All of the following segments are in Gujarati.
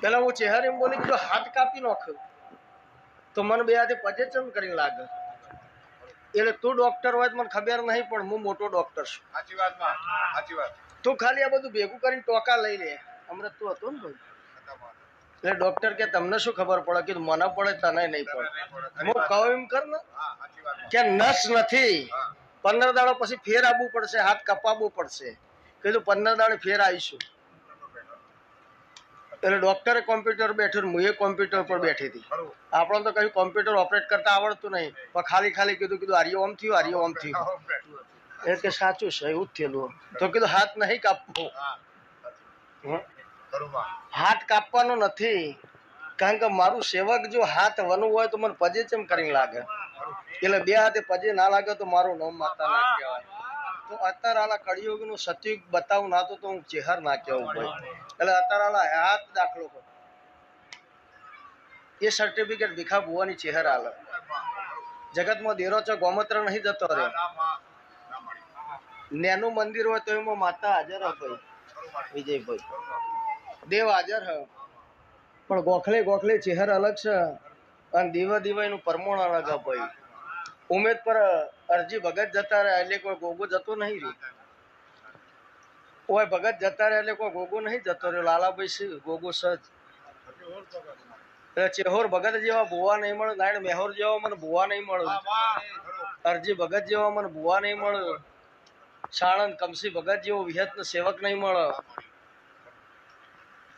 પેલા હું ચહેરે એમ બોલી કીધું હાથ કાપી નાખ્યો તો મને બે હાથે પજેચન કરીને લાગે. એટલે તું ડોક્ટર હોય મને ખબર નહીં પણ હું મોટો ડોક્ટર છું. સાચી વાત સાચી વાત. તું ખાલી આ બધું ભેગું કરીને ટોકા લઈ લે. હમણાં તું હતું ને ભાઈ? એટલે ડોક્ટર કે તમને શું ખબર પડે? કે મને પડે તને નહીં પડે. હું કહું એમ કર ને કે નસ નથી. પંદર દાડો પછી ફેર આવવું પડશે હાથ કપાવવું પડશે. કીધું પંદર દાડે ફેર આવીશું. એટલે ડોક્ટરે કોમ્પ્યુટર બેઠું હું એ કોમ્પ્યુટર પર બેઠી હતી. આપણે તો કયું કોમ્પ્યુટર ઓપરેટ કરતા આવડતું નહીં. પણ ખાલી ખાલી કીધું કીધું આર્યો ઓમ થયું આર્યો ઓમ થયું. એ કે સાચું છે એવું જ થયેલું. તો કીધું હાથ નહીં કાપવો. હાથ કાપવાનો નથી. કારણ કે મારું સેવક જો હાથ વનું હોય તો મને પજે ચેમ કરીને લાગે? એટલે બે હાથે પજે ના લાગે તો મારું નામ માતા ના કહેવાય. તો અત્યારે આલા કળિયુગનું સતયુગ બતાવું ના તો હું ચેહર ના કહેવું ભાઈ. એટલે અત્યારે આલા હાથ દાખલો કરો. એ સર્ટિફિકેટ ભીખા ભુવાની ચેહર આલે. જગતમાં દેરો છો ગોમત્ર નહીં જતો રે ના માં ના મળી નેનું મંદિર હોય તો એમાં માતા હાજર હોય વિજયભાઈ. દેવ હાજર હ પણ ગોખલે ગોખલે ચહેર અલગ છે. અને દીવા દીવા એનું પરમોણ અલગ ભાઈ. ઉમેદ પર અરજી ભગત જતા રહે એટલે કોઈ ગોગો જતો નહીં રે. કોઈ ભગત જતા રહે એટલે કોઈ ગોગો નહીં જતો રહ્યો. લાલાભાઈ છે ગોગો સજ. ચેહોર ભગત જેવા ભુવા નહીં મળ્યો નાયણ મેહોર જેવા મને ભુવા નહીં મળે. અરજી ભગત જેવા મને ભુવા નહીં મળ્યો સાણંદ કમસી ભગત જેવો વિહત સેવક નહીં મળે.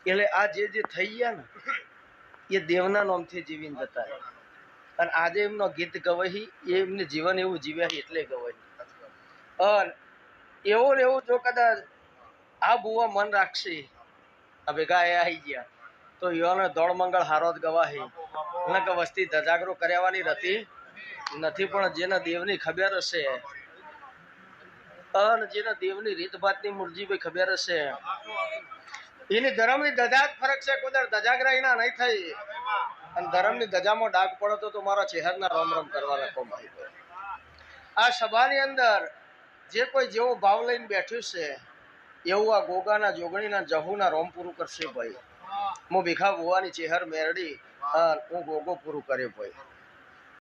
એટલે આ જે જે થઈ ગયા ને એ દેવના નામથી જીવીને જતા રહ્યા. અને આજે એમનો ગીત ગવાહી, એ એમને જીવન એવું જીવ્યા એટલે ગવાહી. અને એવો એવું જો કદાચ આ બુવા મન રાખશે, આ ભેગા એ આવી ગયા, તો યુવાનો દોડ મંગળ હારો જ ગવાહી. એટલે કે વસ્તી ધજાગરો કર્યાવાની રતી નથી, પણ જેના દેવની ખબર હશે, અને જેના દેવની રીતભાતની મુરજીભાઈ ખબર હશે, એની ધર્મની ધજા જ ફરક છે કુદર એના નહીં થઈ અને ધર્મની ધજામાં ડાઘ પડતો તો મારા ચહેરના રોમ રોમ કરવા લખો ભાઈ આ સભાની અંદર જે કોઈ જેવો ભાવ લઈને બેઠ્યું છે, એવું આ ગોગાના, જોગણીના, જહુના રોમ પૂરું કરશે ભાઈ. હું ભીખા ભુવાની ચેહર મેરડી હું ગોગો પૂરું કર્યો ભાઈ.